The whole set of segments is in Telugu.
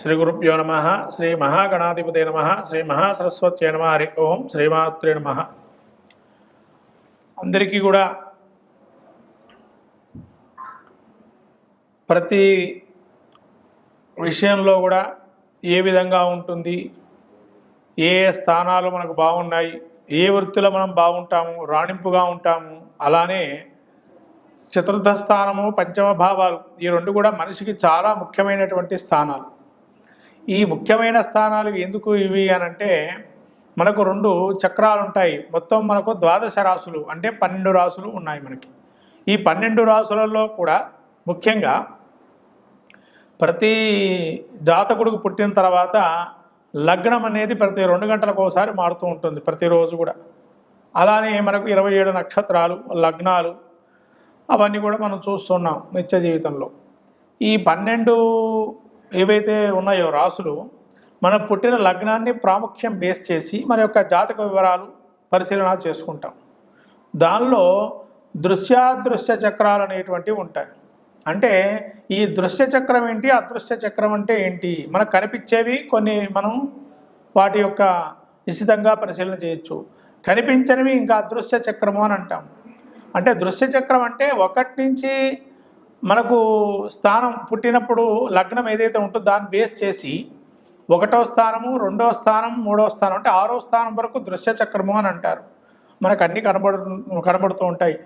శ్రీ గురుభ్యో నమ శ్రీ మహాగణాధిపతి నమ శ్రీ మహాసరస్వత్యై నమ హరి ఓం శ్రీమాత్రే నమ. అందరికీ కూడా ప్రతి విషయంలో కూడా ఏ విధంగా ఉంటుంది ఏ ఏ స్థానాలు మనకు బాగున్నాయి ఏ వృత్తిలో మనం బాగుంటాము రాణింపుగా ఉంటాము అలానే చతుర్థ స్థానము పంచమ భావాలు ఈ రెండు కూడా మనిషికి చాలా ముఖ్యమైనటువంటి స్థానాలు. ఈ ముఖ్యమైన స్థానాలు ఎందుకు ఇవి అనంటే మనకు రెండు చక్రాలు ఉంటాయి. మొత్తం మనకు ద్వాదశ రాసులు అంటే పన్నెండు రాసులు ఉన్నాయి మనకి. ఈ పన్నెండు రాసులలో కూడా ముఖ్యంగా ప్రతి జాతకుడికి పుట్టిన తర్వాత లగ్నం అనేది ప్రతి రెండు గంటలకు ఒకసారి మారుతూ ఉంటుంది ప్రతిరోజు కూడా. అలానే మనకు ఇరవై ఏడు నక్షత్రాలు లగ్నాలు అవన్నీ కూడా మనం చూస్తున్నాం నిత్య జీవితంలో. ఈ పన్నెండు ఏవైతే ఉన్నాయో రాసులు మన పుట్టిన లగ్నాన్ని ప్రాముఖ్యం బేస్ చేసి మన యొక్క జాతక వివరాలు పరిశీలన చేసుకుంటాం. దానిలో దృశ్యాదృశ్య చక్రాలు అనేటువంటివి ఉంటాయి. అంటే ఈ దృశ్య చక్రం ఏంటి అదృశ్య చక్రం అంటే ఏంటి? మనకు కనిపించేవి కొన్ని మనం వాటి యొక్క నిశ్చితంగా పరిశీలన చేయొచ్చు. కనిపించనివి ఇంకా అదృశ్య చక్రము అని అంటాం. అంటే దృశ్య చక్రం అంటే ఒకటి నుంచి మనకు స్థానం పుట్టినప్పుడు లగ్నం ఏదైతే ఉంటుందో దాన్ని బేస్ చేసి ఒకటో స్థానము రెండో స్థానం మూడో స్థానం అంటే ఆరో స్థానం వరకు దృశ్య చక్రము అని అంటారు. మనకు అన్నీ కనబడు కనబడుతూ ఉంటాయి.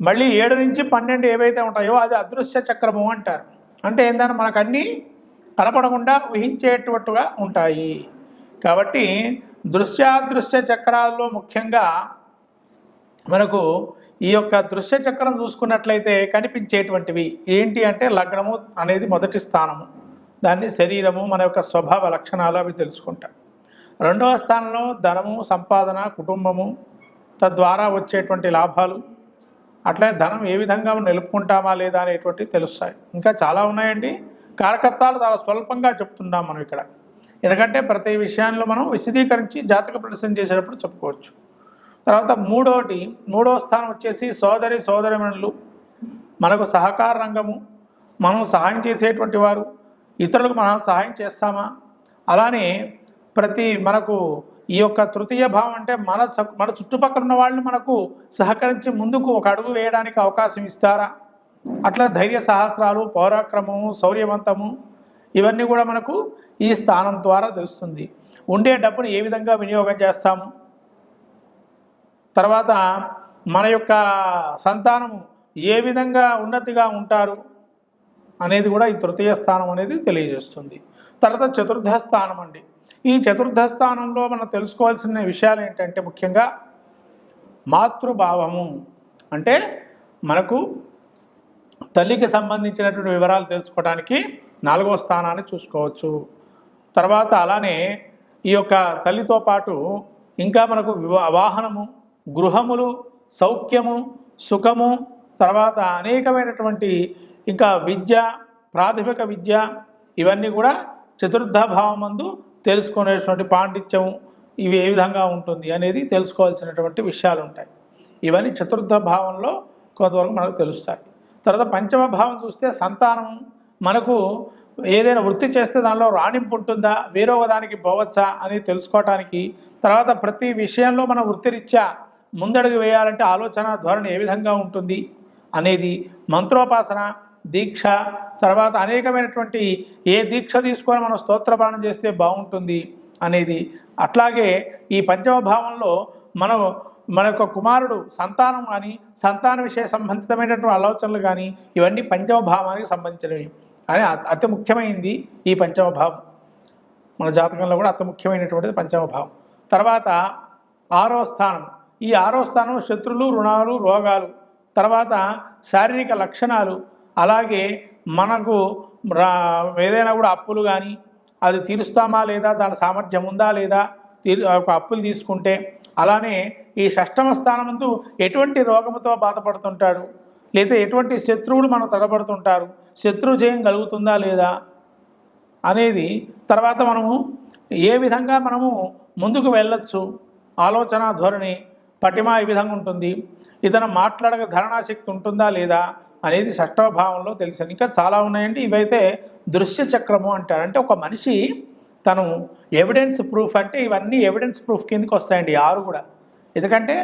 మళ్ళీ ఏడు నుంచి పన్నెండు ఏవైతే ఉంటాయో అది అదృశ్య చక్రము అంటారు. అంటే ఏంటంటే మనకు అన్నీ కనపడకుండా ఊహించేటట్టుగా ఉంటాయి. కాబట్టి దృశ్యాదృశ్య చక్రాల్లో ముఖ్యంగా మనకు ఈ యొక్క దృశ్య చక్రం చూసుకున్నట్లయితే కనిపించేటువంటివి ఏంటి అంటే లగ్నము అనేది మొదటి స్థానము. దాన్ని శరీరము మన యొక్క స్వభావ లక్షణాలు అవి తెలుసుకుంటాం. రెండవ స్థానంలో ధనము సంపాదన కుటుంబము తద్వారా వచ్చేటువంటి లాభాలు. అట్లే ధనం ఏ విధంగా నిలుపుకుంటామా లేదా అనేటువంటివి తెలుస్తాయి. ఇంకా చాలా ఉన్నాయండి. కారకత్వాలు చాలా స్వల్పంగా చెప్తున్నాం మనం ఇక్కడ. ఎందుకంటే ప్రతి విషయాల్లో మనం విశదీకరించి జాతక ప్రదర్శన చేసేటప్పుడు చెప్పుకోవచ్చు. తర్వాత మూడోటి మూడో స్థానం వచ్చేసి సోదరి సోదరిమణులు. మనకు సహకార రంగము మనం సహాయం చేసేటువంటి వారు ఇతరులకు మనం సహాయం చేస్తామా? అలానే ప్రతి మనకు ఈ యొక్క తృతీయ భావం అంటే మన స- మన చుట్టుపక్కల ఉన్న వాళ్ళని మనకు సహకరించి ముందుకు ఒక అడుగు వేయడానికి అవకాశం ఇస్తారా? అట్లా ధైర్య సహస్రాలు పౌరాక్రమము శౌర్యవంతము ఇవన్నీ కూడా మనకు ఈ స్థానం ద్వారా తెలుస్తుంది. ఉండే డబ్బును ఏ విధంగా వినియోగం చేస్తాము? తర్వాత మన యొక్క సంతానము ఏ విధంగా ఉన్నతిగా ఉంటారు అనేది కూడా ఈ తృతీయ స్థానం అనేది తెలియజేస్తుంది. తర్వాత చతుర్థ స్థానం అండి. ఈ చతుర్థ స్థానంలో మనం తెలుసుకోవాల్సిన విషయాలు ఏంటంటే ముఖ్యంగా మాతృభావము. అంటే మనకు తల్లికి సంబంధించినటువంటి వివరాలు తెలుసుకోవడానికి నాలుగో స్థానాన్ని చూసుకోవచ్చు. తర్వాత అలానే ఈ యొక్క తల్లితో పాటు ఇంకా మనకు వివా- వాహనము గృహములు సౌఖ్యము సుఖము తర్వాత అనేకమైనటువంటి ఇంకా విద్య ప్రాథమిక విద్య ఇవన్నీ కూడా చతుర్థ భావమందు తెలుసుకునేటువంటి పాండిత్యం ఇవి ఏ విధంగా ఉంటుంది అనేది తెలుసుకోవాల్సినటువంటి విషయాలు ఉంటాయి ఇవన్నీ చతుర్థ భావంలో కొంతవరకు మనకు తెలుస్తాయి. తర్వాత పంచమ భావం చూస్తే సంతానం మనకు ఏదైనా వృత్తి చేస్తే దానిలో రాణింపు ఉంటుందా వేరొక దానికి పోవచ్చా అని తెలుసుకోవటానికి తర్వాత ప్రతి విషయంలో మన వృత్తిరీత్యా ముందడుగు వేయాలంటే ఆలోచన ధోరణి ఏ విధంగా ఉంటుంది అనేది మంత్రోపాసన దీక్ష తర్వాత అనేకమైనటువంటి ఏ దీక్ష తీసుకొని మనం స్తోత్రపానం చేస్తే బాగుంటుంది అనేది. అట్లాగే ఈ పంచమ భావంలో మనం మన యొక్క కుమారుడు సంతానం కానీ సంతాన విషయ సంబంధితమైనటువంటి ఆలోచనలు కానీ ఇవన్నీ పంచమ భావానికి సంబంధించినవి అని అతి ముఖ్యమైనది ఈ పంచమ భావం. మన జాతకంలో కూడా అతి ముఖ్యమైనటువంటిది పంచమ భావం. తర్వాత ఆరో స్థానం. ఈ ఆరో స్థానం శత్రులు రుణాలు రోగాలు తర్వాత శారీరక లక్షణాలు అలాగే మనకు రా ఏదైనా కూడా అప్పులు కానీ అది తీరుస్తామా లేదా దాని సామర్థ్యం ఉందా లేదా తీరు ఒక అప్పులు తీసుకుంటే అలానే ఈ షష్టమ స్థానమందు ఎటువంటి రోగముతో బాధపడుతుంటాడు? లేదా ఎటువంటి శత్రువులు మనం తడబడుతుంటారు? శత్రు జయం కలుగుతుందా లేదా? అనేది తర్వాత మనము ఏ విధంగా మనము ముందుకు వెళ్ళొచ్చు? ఆలోచన ధోరణి పటిమ ఈ విధంగా ఉంటుంది. ఇతను మాట్లాడక ధరణాశక్తి ఉంటుందా లేదా అనేది షష్టవ భావంలో తెలిసింది ఇంకా చాలా ఉన్నాయండి. ఇవైతే దృశ్య చక్రము అంటారు. అంటే ఒక మనిషి తను ఎవిడెన్స్ ప్రూఫ్ అంటే ఇవన్నీ ఎవిడెన్స్ ప్రూఫ్ కిందకి వస్తాయండి. ఆరు కూడా. ఎందుకంటే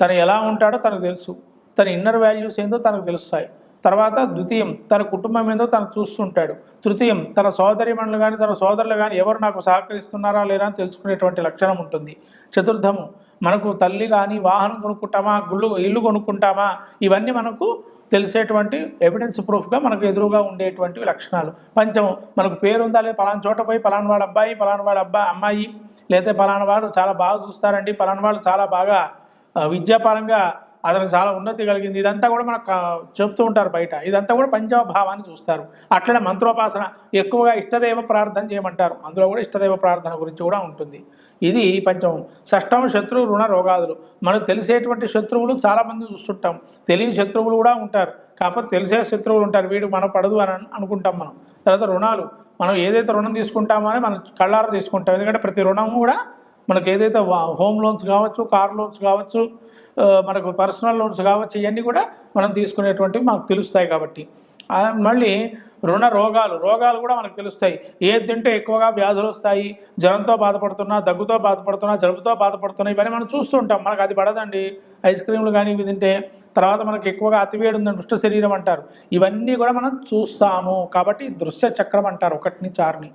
తను ఎలా ఉంటాడో తనకు తెలుసు. తన ఇన్నర్ వాల్యూస్ ఏందో తనకు తెలుస్తాయి. తర్వాత ద్వితీయం తన కుటుంబం ఏందో తను చూస్తుంటాడు. తృతీయం తన సోదరిమణులు కానీ తన సోదరులు కానీ ఎవరు నాకు సహకరిస్తున్నారా లేరా అని తెలుసుకునేటువంటి లక్షణం ఉంటుంది. చతుర్థము మనకు తల్లి కానీ వాహనం కొనుక్కుంటామా గుళ్ళు ఇల్లు కొనుక్కుంటామా ఇవన్నీ మనకు తెలిసేటువంటి ఎవిడెన్స్ ప్రూఫ్గా మనకు ఎదురుగా ఉండేటువంటి లక్షణాలు. పంచమం మనకు పేరు ఉందా లేదా? పలానా చోట పోయి పలానా వాడు అబ్బాయి పలానా వాడు అబ్బాయి అమ్మాయి లేదా పలానా వాడు చాలా బాగా చూస్తారండి పలానా వాళ్ళు చాలా బాగా విద్యాపరంగా అతను చాలా ఉన్నతి కలిగింది. ఇదంతా కూడా మనకు చెప్తూ ఉంటారు బయట. ఇదంతా కూడా పంచమభావాన్ని చూస్తారు. అట్లనే మంత్రోపాసన ఎక్కువగా ఇష్టదైవ ప్రార్థన చేయమంటారు. అందులో కూడా ఇష్టదైవ ప్రార్థన గురించి కూడా ఉంటుంది. ఇది పంచమం. షష్టం శత్రువు రుణ రోగాదులు. మనకు తెలిసేటువంటి శత్రువులు చాలామంది చూస్తుంటాం. తెలియని శత్రువులు కూడా ఉంటారు. కాకపోతే తెలిసే శత్రువులు ఉంటారు. వీడు మనం పడదు అని అనుకుంటాం మనం. తర్వాత రుణాలు. మనం ఏదైతే రుణం తీసుకుంటామో అని మనం కళ్ళారా తీసుకుంటాం. ఎందుకంటే ప్రతి రుణం కూడా మనకు ఏదైతే వా- హోమ్ లోన్స్ కావచ్చు కార్ లోన్స్ కావచ్చు మనకు పర్సనల్ లోన్స్ కావచ్చు ఇవన్నీ కూడా మనం తీసుకునేటువంటివి మనకు తెలుస్తాయి కాబట్టి. మళ్ళీ రుణ రోగాలు రోగాలు కూడా మనకు తెలుస్తాయి. ఏది తింటే ఎక్కువగా వ్యాధులు వస్తాయి జ్వరంతో బాధపడుతున్నా దగ్గుతో బాధపడుతున్నా జలుబుతో బాధపడుతున్నా ఇవన్నీ మనం చూస్తుంటాం మనకు అది పడదండి. ఐస్ క్రీమ్లు కానీ ఇవి తింటే తర్వాత మనకు ఎక్కువగా అతివేడి ఉందని దుష్ట శరీరం అంటారు. ఇవన్నీ కూడా మనం చూస్తాము. కాబట్టి దృశ్య చక్రం అంటారు ఒకటి నుంచి ఆరుని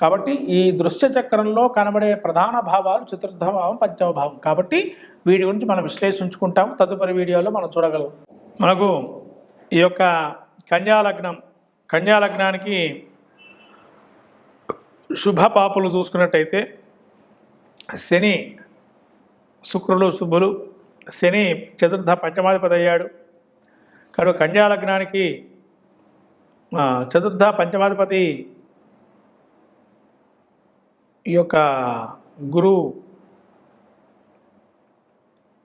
కాబట్టి ఈ దృశ్య చక్రంలో కనబడే ప్రధాన భావాలు చతుర్థ భావం పంచమ భావం కాబట్టి వీటి గురించి మనం విశ్లేషించుకుంటాం తదుపరి వీడియోలో మనం చూడగలం మనకు ఈ యొక్క కన్యాలగ్నం కన్యాలగ్నానికి శుభ పాపులు చూసుకున్నట్టయితే శని శుక్రులు శుభులు శని చతుర్థ పంచమాధిపతి అయ్యాడు. కనుక కన్యాలగ్నానికి చతుర్థ పంచమాధిపతి ఈ యొక్క గురువు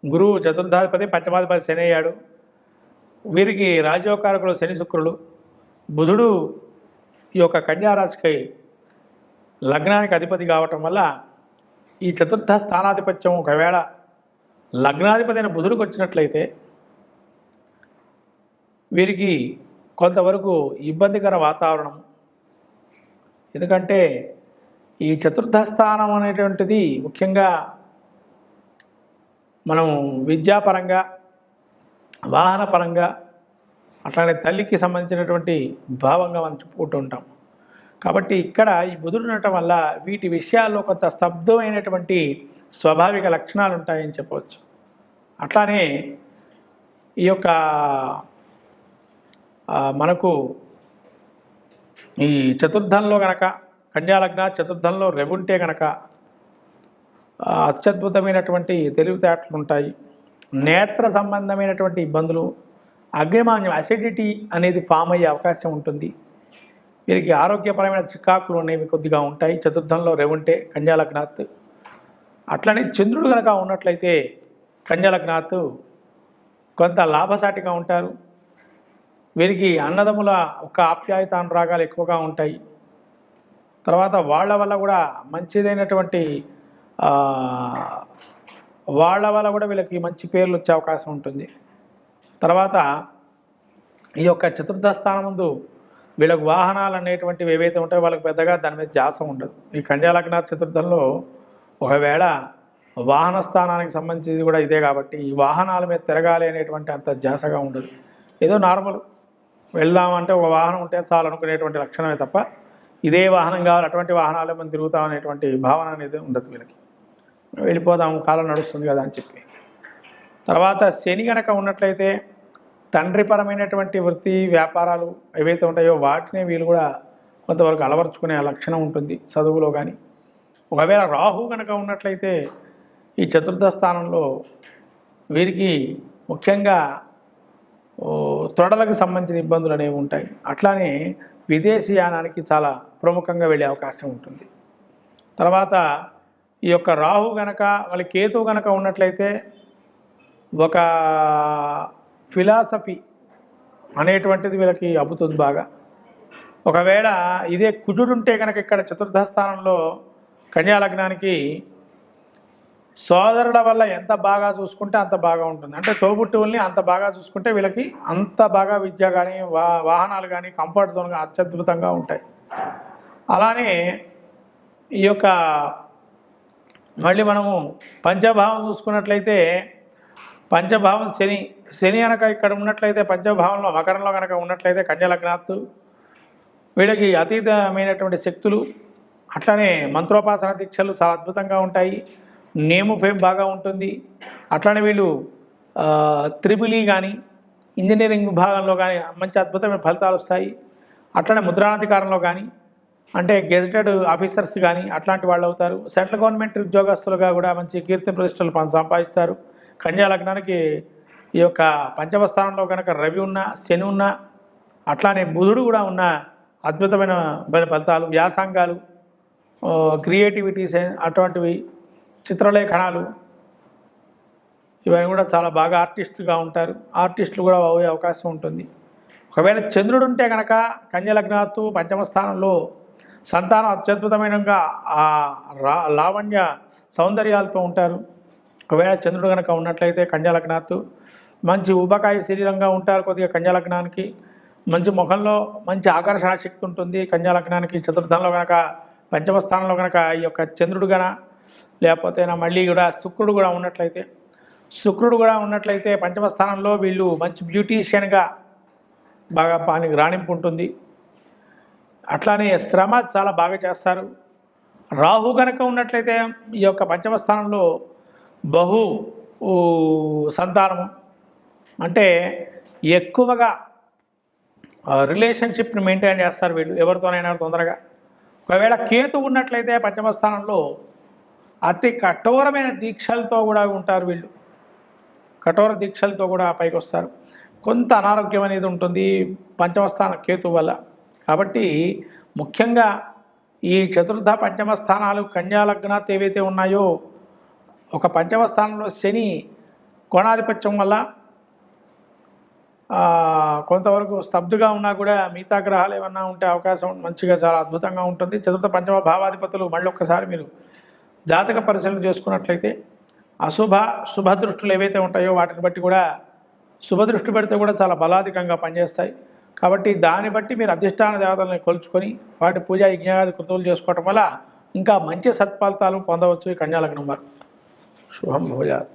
గురువు చతుర్థాధిపతి పంచమాధిపతి శని అయ్యాడు. వీరికి రాజ్యోకారకులు శని శుక్రులు. బుధుడు ఈ యొక్క కన్యారాశికి లగ్నానికి అధిపతి కావటం వల్ల ఈ చతుర్థ స్థానాధిపత్యం ఒకవేళ లగ్నాధిపతి అయిన బుధుడికి వచ్చినట్లయితే వీరికి కొంతవరకు ఇబ్బందికర వాతావరణం. ఎందుకంటే ఈ చతుర్థ స్థానం అనేటువంటిది ముఖ్యంగా మనం విద్యాపరంగా వాహనపరంగా అట్లానే తల్లికి సంబంధించినటువంటి భావంగా మనం చెప్పుకుంటూ ఉంటాం. కాబట్టి ఇక్కడ ఈ బుధుడు ఉండటం వల్ల వీటి విషయాల్లో కొంత స్తబ్దమైనటువంటి స్వాభావిక లక్షణాలు ఉంటాయని చెప్పవచ్చు. అట్లానే ఈ యొక్క మనకు ఈ చతుర్థంలో గనక కన్యాలగ్న చతుర్థంలో రెవుంటే గనక అత్యద్భుతమైనటువంటి తెలివితేటలు ఉంటాయి. నేత్ర సంబంధమైనటువంటి ఇబ్బందులు అగ్నిమాన్యం అసిడిటీ అనేది ఫామ్ అయ్యే అవకాశం ఉంటుంది. వీరికి ఆరోగ్యపరమైన చికాకులు అనేవి కొద్దిగా ఉంటాయి. చతుర్థంలో రెవుంటే కన్యాలగ్నాత్. అట్లనే చంద్రుడు కనుక ఉన్నట్లయితే కన్యాలగ్నాత్ కొంత లాభసాటిగా ఉంటారు. వీరికి అన్నదముల ఒక ఆప్యాయత అనురాగాలు ఎక్కువగా ఉంటాయి. తర్వాత వాళ్ళ వల్ల కూడా మంచిదైనటువంటి వాళ్ళ వల్ల కూడా వీళ్ళకి మంచి పేర్లు వచ్చే అవకాశం ఉంటుంది. తర్వాత ఈ యొక్క చతుర్థ స్థానం ముందు వీళ్ళకు వాహనాలు అనేటువంటివి ఏవైతే ఉంటాయో వాళ్ళకి పెద్దగా దాని మీద జాస ఉండదు. ఈ కన్యాలగ్న చతుర్థంలో ఒకవేళ వాహన స్థానానికి సంబంధించి కూడా ఇదే కాబట్టి ఈ వాహనాల మీద తిరగాలి అనేటువంటి అంత జాసగా ఉండదు. ఏదో నార్మల్ వెళ్దామంటే ఒక వాహనం ఉంటే చాలు అనుకునేటువంటి లక్షణమే తప్ప ఇదే వాహనం కావాలి అటువంటి వాహనాలు మనం తిరుగుతాం అనేటువంటి భావన అనేది ఉండదు వీళ్ళకి. వెళ్ళిపోదాం కాలం నడుస్తుంది కదా అని చెప్పి. తర్వాత శని గనక ఉన్నట్లయితే తండ్రిపరమైనటువంటి వృత్తి వ్యాపారాలు ఏవైతే ఉంటాయో వాటిని వీళ్ళు కూడా కొంతవరకు అలవర్చుకునే లక్షణం ఉంటుంది చదువులో కానీ ఒకవేళ రాహు కనుక ఉన్నట్లయితే ఈ చతుర్థ స్థానంలో వీరికి ముఖ్యంగా తొడలకు సంబంధించిన ఇబ్బందులు అనేవి ఉంటాయి. అట్లానే విదేశీయానానికి చాలా ప్రముఖంగా వెళ్ళే అవకాశం ఉంటుంది. తర్వాత ఈ యొక్క రాహు గనక వాళ్ళ కేతు గనక ఉన్నట్లయితే ఒక ఫిలాసఫీ అనేటువంటిది వీళ్ళకి అబ్బుతుంది బాగా. ఒకవేళ ఇదే కుజుడుంటే కనుక ఇక్కడ చతుర్థ స్థానంలో కన్యాలగ్నానికి సోదరుల వల్ల ఎంత బాగా చూసుకుంటే అంత బాగా ఉంటుంది. అంటే తోబుట్టువుల్ని అంత బాగా చూసుకుంటే వీళ్ళకి అంత బాగా విద్య కానీ వా వాహనాలు కానీ కంఫర్ట్ జోన్ కానీ అత్యద్భుతంగా ఉంటాయి. అలానే ఈ యొక్క మళ్ళీ మనము పంచభావం చూసుకున్నట్లయితే పంచభావం శని శని కనుక ఇక్కడ ఉన్నట్లయితే పంచభావంలో మకరంలో కనుక ఉన్నట్లయితే కన్యలగ్నాత్తు వీళ్ళకి అతీతమైనటువంటి శక్తులు అట్లానే మంత్రోపాసన దీక్షలు చాలా అద్భుతంగా ఉంటాయి. నేము ఫేమ్ బాగా ఉంటుంది. అట్లానే వీళ్ళు త్రిబులి కానీ ఇంజనీరింగ్ విభాగంలో కానీ మంచి అద్భుతమైన ఫలితాలు వస్తాయి. అట్లనే ముద్రాధికారంలో కానీ అంటే గెజిటెడ్ ఆఫీసర్స్ కానీ అట్లాంటి వాళ్ళు అవుతారు. సెంట్రల్ గవర్నమెంట్ ఉద్యోగస్తులుగా కూడా మంచి కీర్తి ప్రతిష్టలు సంపాదిస్తారు. కన్యా లగ్నానికి ఈ యొక్క పంచమ స్థానంలో కనుక రవి ఉన్న శని ఉన్న అట్లానే బుధుడు కూడా ఉన్న అద్భుతమైన ఫలితాలు వ్యాసంగాలు క్రియేటివిటీస్ అటువంటివి చిత్రలేఖనాలు ఇవన్నీ కూడా చాలా బాగా ఆర్టిస్టులుగా ఉంటారు. ఆర్టిస్టులు కూడా అయ్యే అవకాశం ఉంటుంది. ఒకవేళ చంద్రుడు ఉంటే కనుక కన్యలగ్నాత్తు పంచమ స్థానంలో సంతానం అత్యద్భుతమైనగా ఆ రా లావణ్య సౌందర్యాలతో ఉంటారు. ఒకవేళ చంద్రుడు కనుక ఉన్నట్లయితే కన్యలగ్నాత్తు మంచి ఉబకాయ శరీరంగా ఉంటారు కొద్దిగా కన్యలగ్నానికి. మంచి ముఖంలో మంచి ఆకర్షణ శక్తి ఉంటుంది కన్యాలగ్నానికి. చతుర్థంలో కనుక పంచమ స్థానంలో కనుక ఈ యొక్క చంద్రుడు గన లేకపోతే మళ్ళీ కూడా శుక్రుడు కూడా ఉన్నట్లయితే శుక్రుడు కూడా ఉన్నట్లయితే పంచమ స్థానంలో వీళ్ళు మంచి బ్యూటీషియన్గా బాగా పానికి రాణింపు ఉంటుంది. అట్లానే శ్రమ చాలా బాగా చేస్తారు. రాహు కనుక ఉన్నట్లయితే ఈ యొక్క పంచమ స్థానంలో బహు సంతానము అంటే ఎక్కువగా రిలేషన్షిప్ని మెయింటైన్ చేస్తారు వీళ్ళు ఎవరితోనైనా తొందరగా. ఒకవేళ కేతు ఉన్నట్లయితే పంచమ స్థానంలో అతి కఠోరమైన దీక్షలతో కూడా ఉంటారు వీళ్ళు. కఠోర దీక్షలతో కూడా పైకి వస్తారు. కొంత అనారోగ్యం అనేది ఉంటుంది పంచమస్థాన కేతు వల్ల. కాబట్టి ముఖ్యంగా ఈ చతుర్థ పంచమ స్థానాలు ఏవైతే ఉన్నాయో ఒక పంచమ స్థానంలో శని కోణాధిపత్యం వల్ల కొంతవరకు స్తబ్దుగా ఉన్నా కూడా మిగతా గ్రహాలు ఏమన్నా ఉంటే అవకాశం మంచిగా చాలా అద్భుతంగా ఉంటుంది. చతుర్థ పంచమ భావాధిపతులు మళ్ళీ ఒక్కసారి మీరు జాతక పరిశీలన చేసుకున్నట్లయితే అశుభ శుభ దృష్టులు ఏవైతే ఉంటాయో వాటిని బట్టి కూడా శుభ దృష్టి పెడితే కూడా చాలా బలాధికంగా పనిచేస్తాయి. కాబట్టి దాన్ని బట్టి మీరు అధిష్టాన దేవతలను కొలుచుకొని వాటి పూజా యజ్ఞాది కృతువులు చేసుకోవటం వల్ల ఇంకా మంచి సత్ఫలితాలు పొందవచ్చు ఈ కన్యాలగ్నం వారు. శుభం భూజాత్